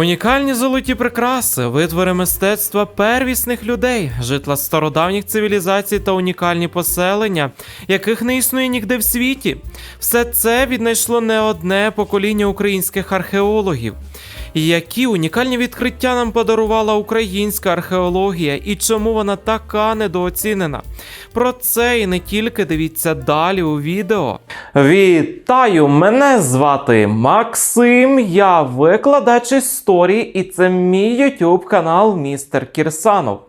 Унікальні золоті прикраси, витвори мистецтва первісних людей, житла стародавніх цивілізацій та унікальні поселення, яких не існує ніде в світі. Все це віднайшло не одне покоління українських археологів. Які унікальні відкриття нам подарувала українська археологія і чому вона така недооцінена? Про це і не тільки дивіться далі у відео. Вітаю! Мене звати Максим. Я викладач історії, і це мій YouTube канал Містер Кірсанов.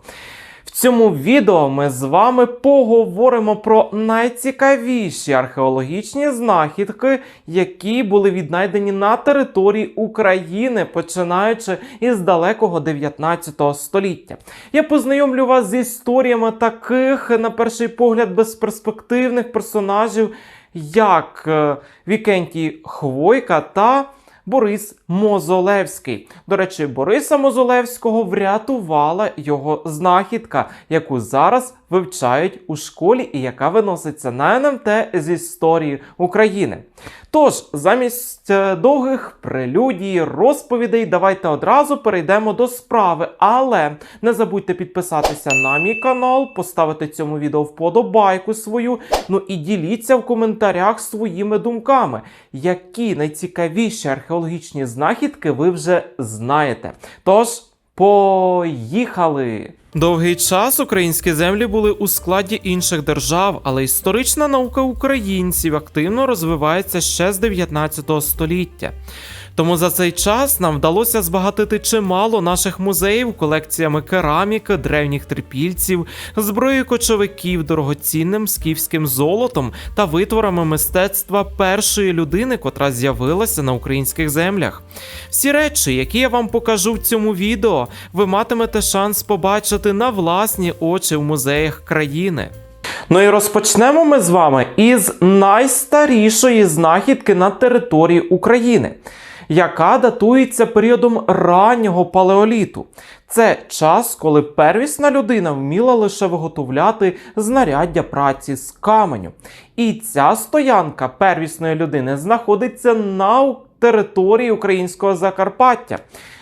В цьому відео ми з вами поговоримо про найцікавіші археологічні знахідки, які були віднайдені на території України, починаючи із далекого 19 століття. Я познайомлю вас з історіями таких, на перший погляд, безперспективних персонажів, як е, Вікентій Хвойка та Борис Мозолевський. До речі, Бориса Мозолевського врятувала його знахідка, яку зараз вивчають у школі і яка виноситься на НМТ з історії України. Тож, замість е, довгих прелюдій, розповідей, давайте одразу перейдемо до справи. Але не забудьте підписатися на мій канал, поставити цьому відео вподобайку свою. Ну і діліться в коментарях своїми думками, які найцікавіші археологічні знахідки ви вже знаєте. Тож. Поїхали! Довгий час українські землі були у складі інших держав, але історична наука українців активно розвивається ще з 19 століття. Тому за цей час нам вдалося збагатити чимало наших музеїв колекціями кераміки, древніх трипільців, зброї кочовиків, дорогоцінним скіфським золотом та витворами мистецтва першої людини, котра з'явилася на українських землях. Всі речі, які я вам покажу в цьому відео, ви матимете шанс побачити на власні очі в музеях країни. Ну і розпочнемо ми з вами із найстарішої знахідки на території України, яка датується періодом раннього палеоліту. Це час, коли первісна людина вміла лише виготовляти знаряддя праці з каменю. І ця стоянка первісної людини знаходиться на території українського Закарпаття.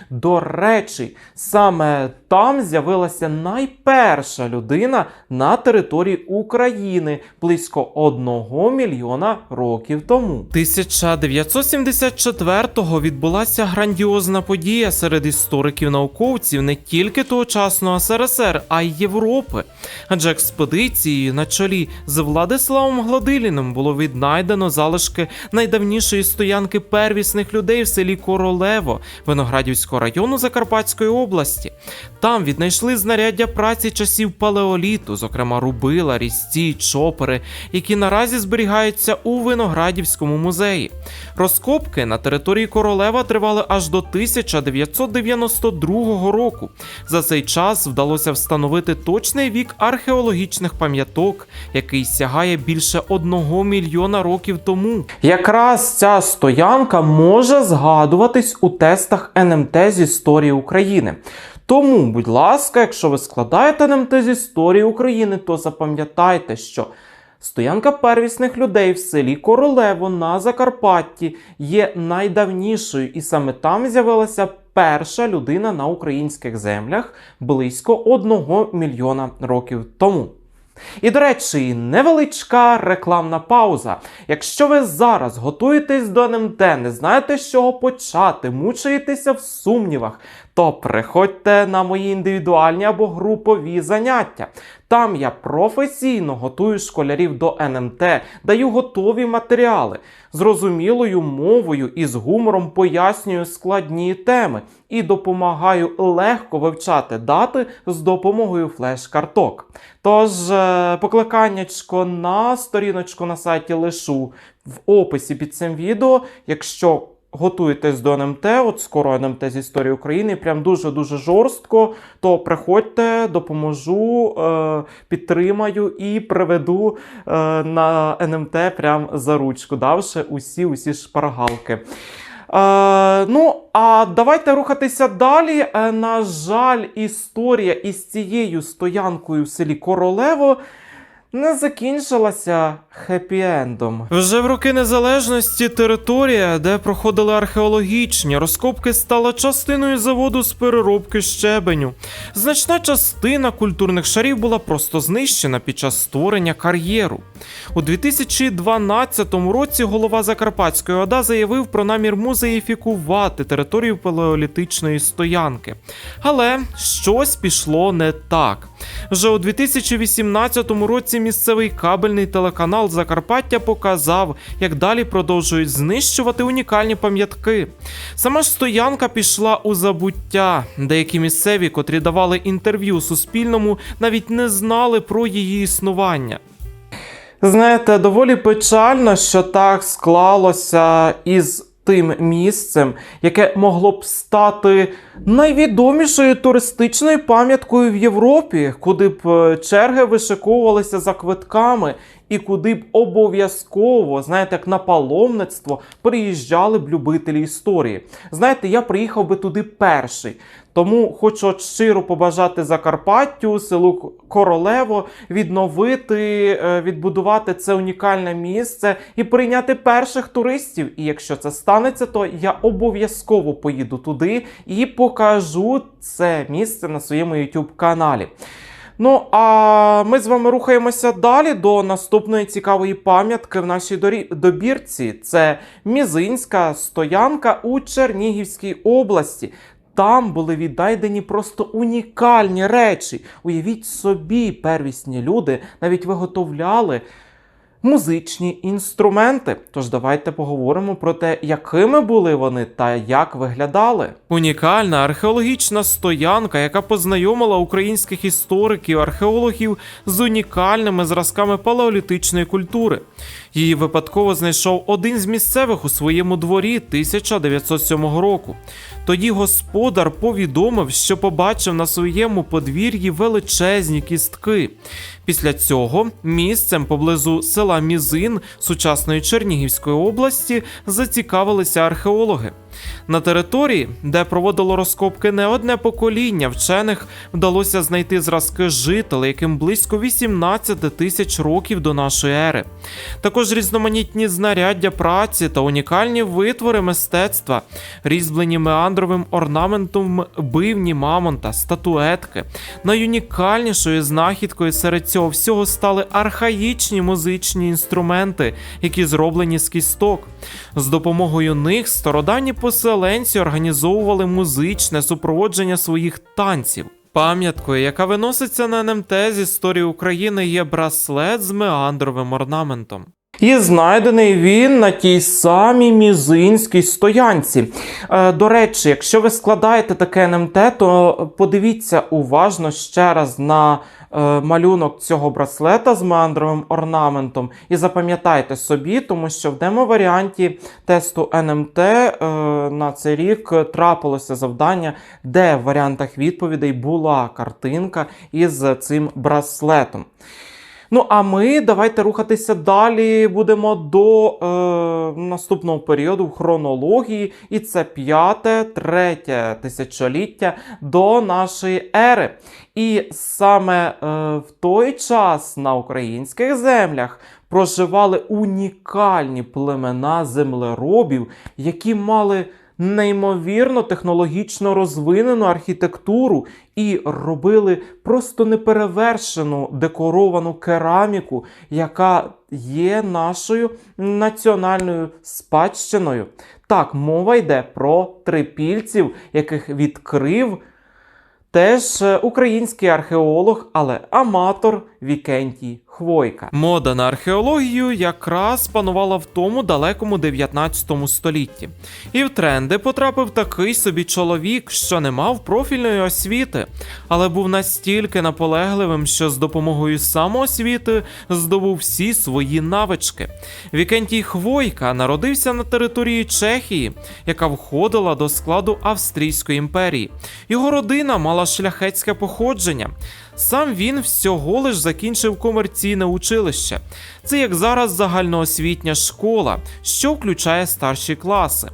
До речі, саме там з'явилася найперша людина на території України близько одного мільйона років тому. 1974-го відбулася грандіозна подія серед істориків-науковців не тільки тогочасного СРСР, а й Європи. Адже експедицією на чолі з Владиславом Гладиліним було віднайдено залишки найдавнішої стоянки первісних людей в селі Королево Виноградівського району Закарпатської області. Там віднайшли знаряддя праці часів палеоліту, зокрема рубила, різці, чопери, які наразі зберігаються у Виноградівському музеї. Розкопки на території Королева тривали аж до 1992 року. За цей час вдалося встановити точний вік археологічних пам'яток, який сягає більше одного мільйона років тому. Якраз ця стоянка може згадуватись у тестах НМТ з історії України. Тому, будь ласка, якщо ви складаєте НМТ з історії України, то запам'ятайте, що стоянка первісних людей в селі Королево на Закарпатті є найдавнішою, і саме там з'явилася перша людина на українських землях близько одного мільйона років тому. І, до речі, невеличка рекламна пауза. Якщо ви зараз готуєтесь до НМТ, не знаєте, з чого почати, мучаєтеся в сумнівах, то приходьте на мої індивідуальні або групові заняття. Там я професійно готую школярів до НМТ, даю готові матеріали, зрозумілою мовою і з гумором пояснюю складні теми і допомагаю легко вивчати дати з допомогою флеш-карток. Тож, е, покликаннячко на сторіночку на сайті лишу в описі під цим відео, якщо готуєтесь до НМТ, от скоро НМТ з історії України, прям дуже-дуже жорстко, то приходьте, допоможу, е, підтримаю і приведу е, на НМТ прям за ручку, давши усі усі шпаргалки. Е, ну, а давайте рухатися далі. Е, на жаль, історія із цією стоянкою в селі Королево не закінчилася хеппі-ендом. Вже в роки незалежності територія, де проходили археологічні розкопки, стала частиною заводу з переробки щебеню. Значна частина культурних шарів була просто знищена під час створення кар'єру. У 2012 році голова Закарпатської ОДА заявив про намір музеїфікувати територію палеолітичної стоянки. Але щось пішло не так. Вже у 2018 році місцевий кабельний телеканал Закарпаття показав, як далі продовжують знищувати унікальні пам'ятки. Сама ж стоянка пішла у забуття. Деякі місцеві, котрі давали інтерв'ю Суспільному, навіть не знали про її існування. Знаєте, доволі печально, що так склалося із тим місцем, яке могло б стати найвідомішою туристичною пам'яткою в Європі, куди б е, черги вишиковувалися за квитками, і куди б обов'язково, знаєте, як на паломництво приїжджали б любителі історії. Знаєте, я приїхав би туди перший. Тому хочу щиро побажати Закарпаттю, селу Королево, відновити, е, відбудувати це унікальне місце і прийняти перших туристів. І якщо це станеться, то я обов'язково поїду туди і покажу це місце на своєму YouTube каналі. Ну а ми з вами рухаємося далі до наступної цікавої пам'ятки в нашій добірці. Це Мізинська стоянка у Чернігівській області. Там були віддайдені просто унікальні речі. Уявіть собі, первісні люди навіть виготовляли музичні інструменти. Тож давайте поговоримо про те, якими були вони та як виглядали. Унікальна археологічна стоянка, яка познайомила українських істориків, археологів з унікальними зразками палеолітичної культури. Її випадково знайшов один з місцевих у своєму дворі 1907 року. Тоді господар повідомив, що побачив на своєму подвір'ї величезні кістки. Після цього місцем поблизу села Мізин сучасної Чернігівської області зацікавилися археологи. На території, де проводило розкопки не одне покоління вчених, вдалося знайти зразки жителей, яким близько 18 тисяч років до нашої ери. Також різноманітні знаряддя праці та унікальні витвори мистецтва, різьблені меандровим орнаментом бивні мамонта, статуетки. Найунікальнішою знахідкою серед цього всього стали архаїчні музичні інструменти, які зроблені з кісток. З допомогою них стародавні поселенці організовували музичне супроводження своїх танців. Пам'яткою, яка виноситься на НМТ з історії України, є браслет з меандровим орнаментом. І знайдений він на тій самій мізинській стоянці. Е, до речі, якщо ви складаєте таке НМТ, то подивіться уважно ще раз на е, малюнок цього браслета з меандровим орнаментом і запам'ятайте собі, тому що в демо-варіанті тесту НМТ е, на цей рік трапилося завдання, де в варіантах відповідей була картинка із цим браслетом. Ну, а ми давайте рухатися далі. Будемо до е, наступного періоду в хронології, і це п'яте, третє тисячоліття до нашої ери. І саме е, в той час на українських землях проживали унікальні племена землеробів, які мали неймовірно технологічно розвинену архітектуру і робили просто неперевершену декоровану кераміку, яка є нашою національною спадщиною. Так, мова йде про трипільців, яких відкрив теж е, український археолог, але аматор Вікентій Хвойка. Мода на археологію якраз панувала в тому далекому 19 столітті. І в тренди потрапив такий собі чоловік, що не мав профільної освіти, але був настільки наполегливим, що з допомогою самоосвіти здобув всі свої навички. Вікентій Хвойка народився на території Чехії, яка входила до складу Австрійської імперії. Його родина мала шляхетське походження. Сам він всього лиш закінчив комерційну професійне училище. Це як зараз загальноосвітня школа, що включає старші класи.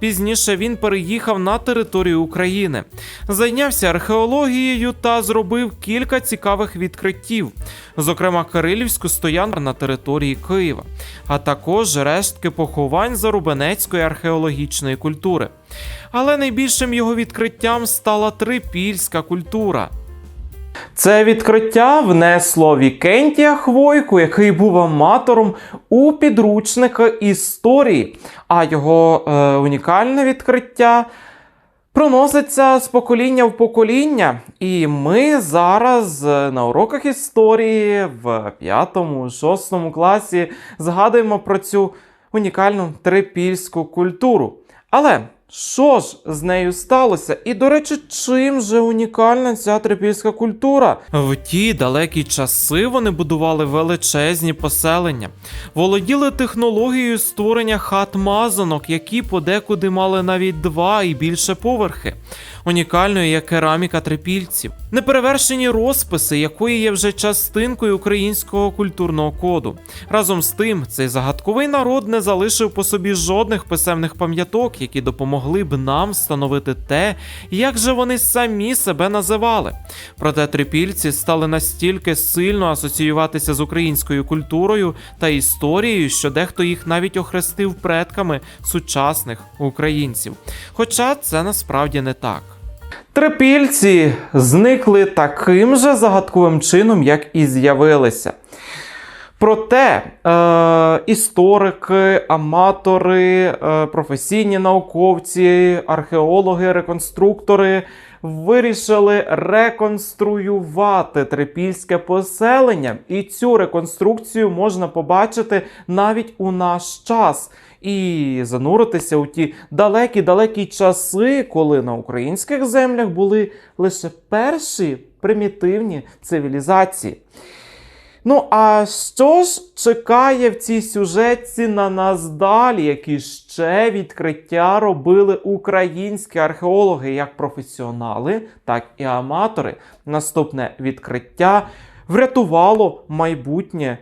Пізніше він переїхав на територію України, зайнявся археологією та зробив кілька цікавих відкриттів, зокрема Кирилівську стоянку на території Києва, а також рештки поховань зарубенецької археологічної культури. Але найбільшим його відкриттям стала трипільська культура. Це відкриття внесло Вікентія Хвойку, який був аматором у підручника історії, а його е, унікальне відкриття проноситься з покоління в покоління. І ми зараз е, на уроках історії в 5-6 класі згадуємо про цю унікальну трипільську культуру. Але що ж з нею сталося? І, до речі, чим же унікальна ця трипільська культура? В ті далекі часи вони будували величезні поселення, володіли технологією створення хат-мазанок, які подекуди мали навіть два і більше поверхи. Унікальною є кераміка трипільців, неперевершені розписи, якої є вже частинкою українського культурного коду. Разом з тим, цей загадковий народ не залишив по собі жодних писемних пам'яток, які допомогли б нам встановити те, як же вони самі себе називали. Проте трипільці стали настільки сильно асоціюватися з українською культурою та історією, що дехто їх навіть охрестив предками сучасних українців. Хоча це насправді не так. Трипільці зникли таким же загадковим чином, як і з'явилися. Проте е, історики, аматори, е, професійні науковці, археологи, реконструктори вирішили реконструювати трипільське поселення, і цю реконструкцію можна побачити навіть у наш час. І зануритися у ті далекі-далекі часи, коли на українських землях були лише перші примітивні цивілізації. Ну, а що ж чекає в цій сюжетці на нас далі, які ще відкриття робили українські археологи, як професіонали, так і аматори. Наступне відкриття врятувало майбутнє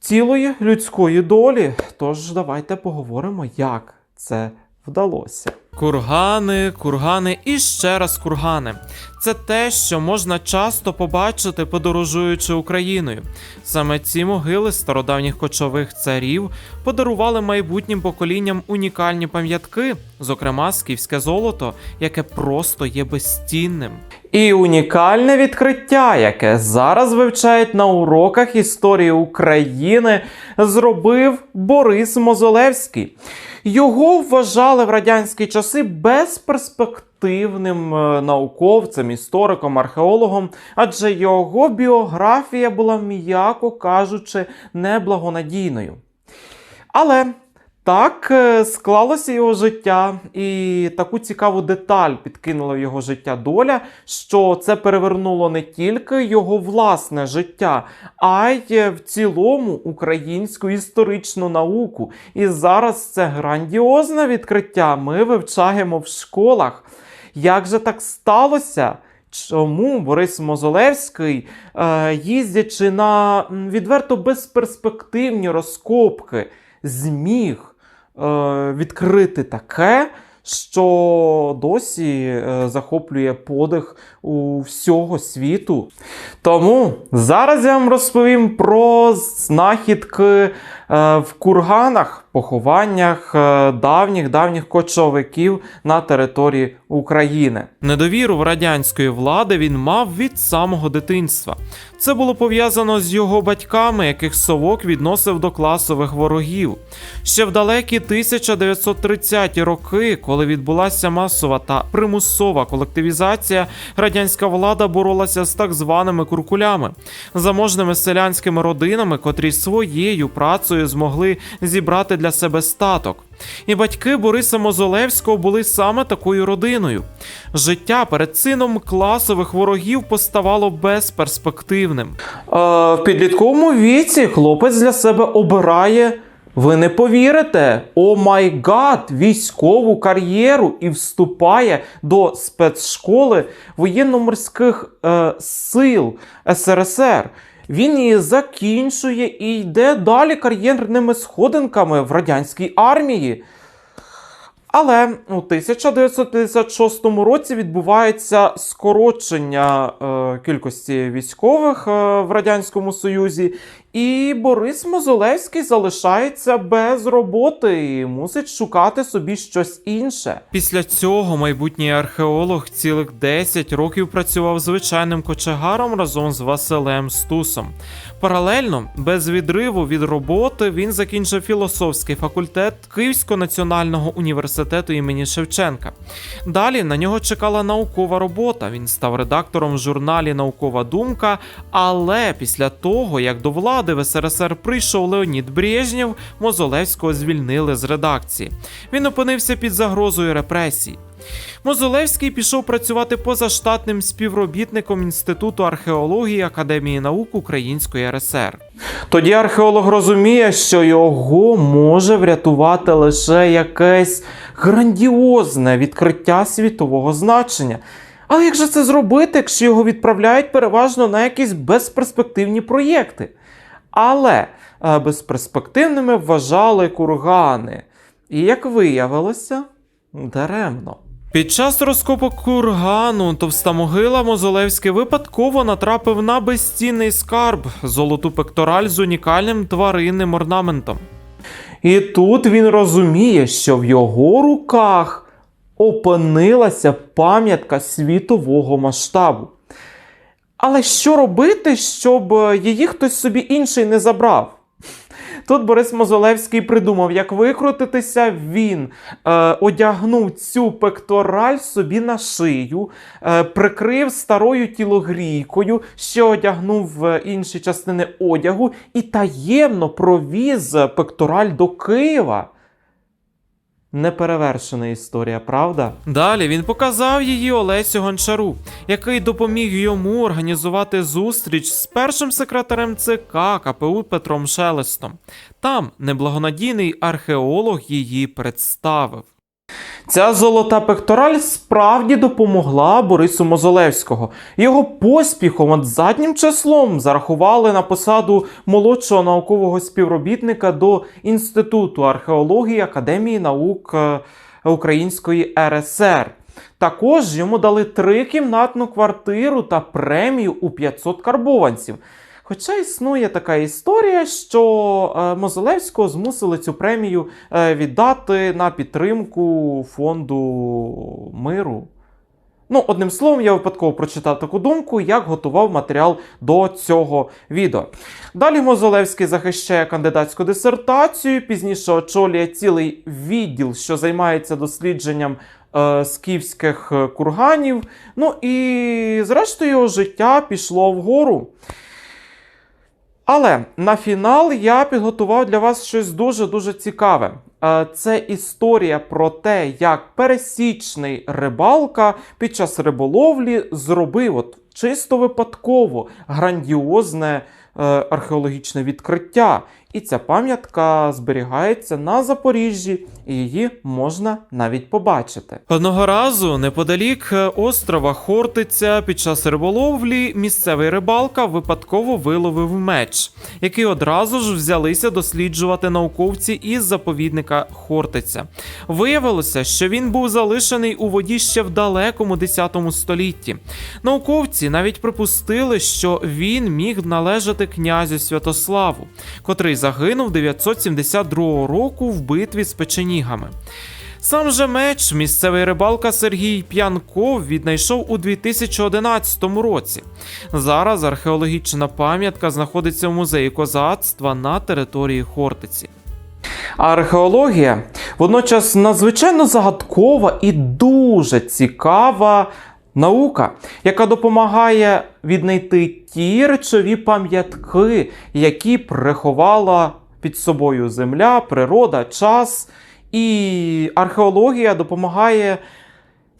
цілої людської долі. Тож давайте поговоримо, як це вдалося. Кургани, кургани і ще раз кургани. Це те, що можна часто побачити, подорожуючи Україною. Саме ці могили стародавніх кочових царів подарували майбутнім поколінням унікальні пам'ятки, зокрема скіфське золото, яке просто є безцінним. І унікальне відкриття, яке зараз вивчають на уроках історії України, зробив Борис Мозолевський. Його вважали в радянські часи безперспективним е, науковцем, істориком, археологом, адже його біографія була, м'яко кажучи, неблагонадійною. Але так е, склалося його життя, і таку цікаву деталь підкинула його життя доля, що це перевернуло не тільки його власне життя, а й в цілому українську історичну науку. І зараз це грандіозне відкриття ми вивчаємо в школах. Як же так сталося? Чому Борис Мозолевський, е, їздячи на відверто безперспективні розкопки, зміг е, відкрити таке, що досі е, захоплює подих у всього світу. Тому зараз я вам розповім про знахідки е, в курганах, похованнях е, давніх давніх кочовиків на території України. Недовіру в радянської влади він мав від самого дитинства. Це було пов'язано з його батьками, яких совок відносив до класових ворогів. Ще в далекі 1930-ті роки, коли відбулася масова та примусова колективізація, радянська влада боролася з так званими куркулями, заможними селянськими родинами, котрі своєю працею змогли зібрати для себе статок. І батьки Бориса Мозолевського були саме такою родиною. Життя перед сином класових ворогів поставало безперспективним. Е, в підлітковому віці хлопець для себе обирає. Ви не повірите, о май гад, військову кар'єру і вступає до спецшколи воєнно-морських е, сил СРСР. Він її закінчує і йде далі кар'єрними сходинками в радянській армії. Але у 1956 році відбувається скорочення е, кількості військових е, в Радянському Союзі, і Борис Мозолевський залишається без роботи і мусить шукати собі щось інше. Після цього майбутній археолог цілих 10 років працював звичайним кочегаром разом з Василем Стусом. Паралельно, без відриву від роботи, він закінчив філософський факультет Київського національного університету імені Шевченка. Далі на нього чекала наукова робота. Він став редактором в журналі Наукова думка. Але після того, як до влади в СРСР прийшов Леонід Брежнєв, Мозолевського звільнили з редакції. Він опинився під загрозою репресій. Мозолевський пішов працювати позаштатним співробітником Інституту археології Академії наук Української РСР. Тоді археолог розуміє, що його може врятувати лише якесь грандіозне відкриття світового значення. Але як же це зробити, якщо його відправляють переважно на якісь безперспективні проєкти? Але е, безперспективними вважали кургани. І як виявилося, даремно. Під час розкопок кургану товста могила Мозолевський випадково натрапив на безцінний скарб золоту пектораль з унікальним тваринним орнаментом. І тут він розуміє, що в його руках опинилася пам'ятка світового масштабу. Але що робити, щоб її хтось собі інший не забрав? Тут Борис Мозолевський придумав, як викрутитися. Він е, одягнув цю пектораль собі на шию, е, прикрив старою тілогрійкою, ще одягнув е, інші частини одягу і таємно провіз пектораль до Києва. Неперевершена історія, правда? Далі він показав її Олесю Гончару, який допоміг йому організувати зустріч з першим секретарем ЦК КПУ Петром Шелестом. Там неблагонадійний археолог її представив. Ця золота пектораль справді допомогла Борису Мозолевського. Його поспіхом от заднім числом зарахували на посаду молодшого наукового співробітника до Інституту археології Академії наук е, Української РСР. Також йому дали трикімнатну квартиру та премію у 500 карбованців. Хоча існує така історія, що е, Мозолевського змусили цю премію е, віддати на підтримку фонду миру. Ну, одним словом, я випадково прочитав таку думку, як готував матеріал до цього відео. Далі Мозолевський захищає кандидатську дисертацію, пізніше очолює цілий відділ, що займається дослідженням е, скіфських курганів. Ну і зрештою його життя пішло вгору. Але на фінал я підготував для вас щось дуже-дуже цікаве. Е, Це історія про те, як пересічний рибалка під час риболовлі зробив от чисто випадково грандіозне е, археологічне відкриття. І ця пам'ятка зберігається на Запоріжжі, і її можна навіть побачити. Одного разу, неподалік е, острова Хортиця, під час риболовлі місцевий рибалка випадково виловив меч, який одразу ж взялися досліджувати науковці із заповідника Хортиця. Виявилося, що він був залишений у воді ще в далекому 10 столітті. Науковці навіть припустили, що він міг належати князю Святославу, котрий загинув 972 року в битві з печенігами. Сам же меч місцевий рибалка Сергій П'янков віднайшов у 2011 році. Зараз археологічна пам'ятка знаходиться в музеї козацтва на території Хортиці. Археологія водночас надзвичайно загадкова і дуже цікава наука, яка допомагає віднайти ті речові пам'ятки, які приховала під собою земля, природа, час. І археологія допомагає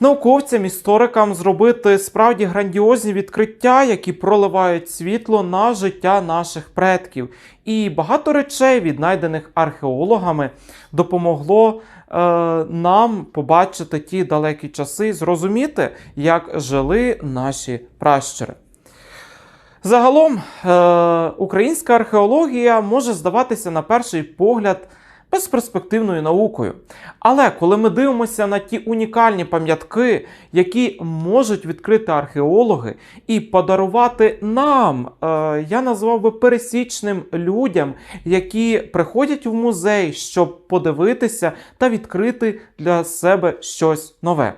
науковцям, історикам зробити справді грандіозні відкриття, які проливають світло на життя наших предків. І багато речей, віднайдених археологами, допомогло нам побачити ті далекі часи, зрозуміти, як жили наші пращури. Загалом, е- українська археологія може здаватися на перший погляд безперспективною наукою. Але коли ми дивимося на ті унікальні пам'ятки, які можуть відкрити археологи і подарувати нам, е, я назвав би пересічним людям, які приходять в музей, щоб подивитися та відкрити для себе щось нове.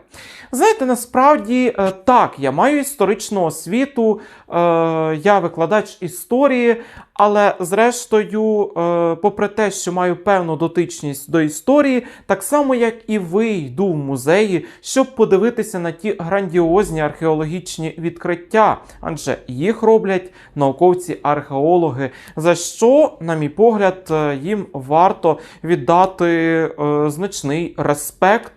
Знаєте, насправді е, так, я маю історичну освіту, е, я викладач історії, але зрештою, попри те, що маю певну дотичність до історії, так само як і ви йду в музеї, щоб подивитися на ті грандіозні археологічні відкриття, адже їх роблять науковці-археологи, за що, на мій погляд, е, їм варто віддати е, значний респект.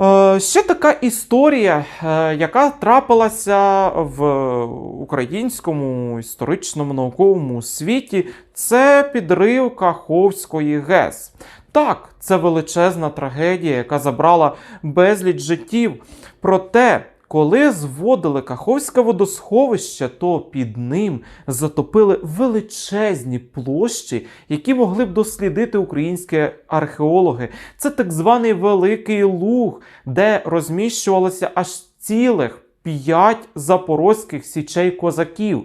Е, Ще така історія, е, яка трапилася в українському історичному науковому світі, це підрив Каховської ГЕС. Так, це величезна трагедія, яка забрала безліч життів. Проте, коли зводили Каховське водосховище, то під ним затопили величезні площі, які могли б дослідити українські археологи. Це так званий Великий Луг, де розміщувалося аж цілих п'ять запорозьких січей козаків.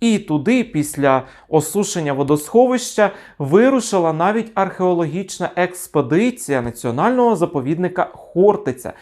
І туди, після осушення водосховища, вирушила навіть археологічна експедиція національного заповідника Хортиця.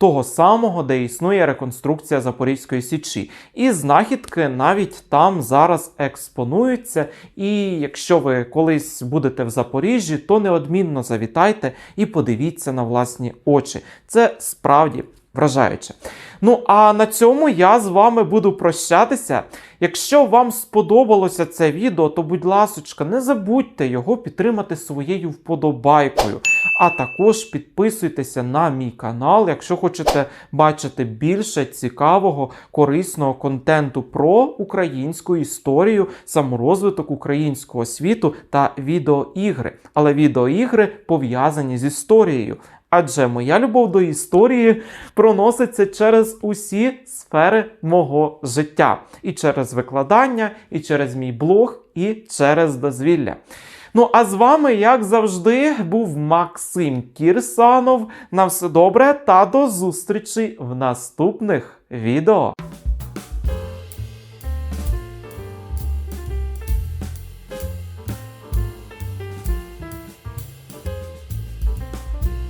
Того самого, де існує реконструкція Запорізької січі. І знахідки навіть там зараз експонуються. І якщо ви колись будете в Запоріжжі, то неодмінно завітайте і подивіться на власні очі. Це справді вражаюче. Ну а на цьому я з вами буду прощатися. Якщо вам сподобалося це відео, то будь ласочка, не забудьте його підтримати своєю вподобайкою. А також підписуйтеся на мій канал, якщо хочете бачити більше цікавого, корисного контенту про українську історію, саморозвиток українського світу та відеоігри. Але відеоігри пов'язані з історією. Адже моя любов до історії проноситься через усі сфери мого життя. І через викладання, і через мій блог, і через дозвілля. Ну, а з вами, як завжди, був Максим Кірсанов. На все добре та до зустрічі в наступних відео.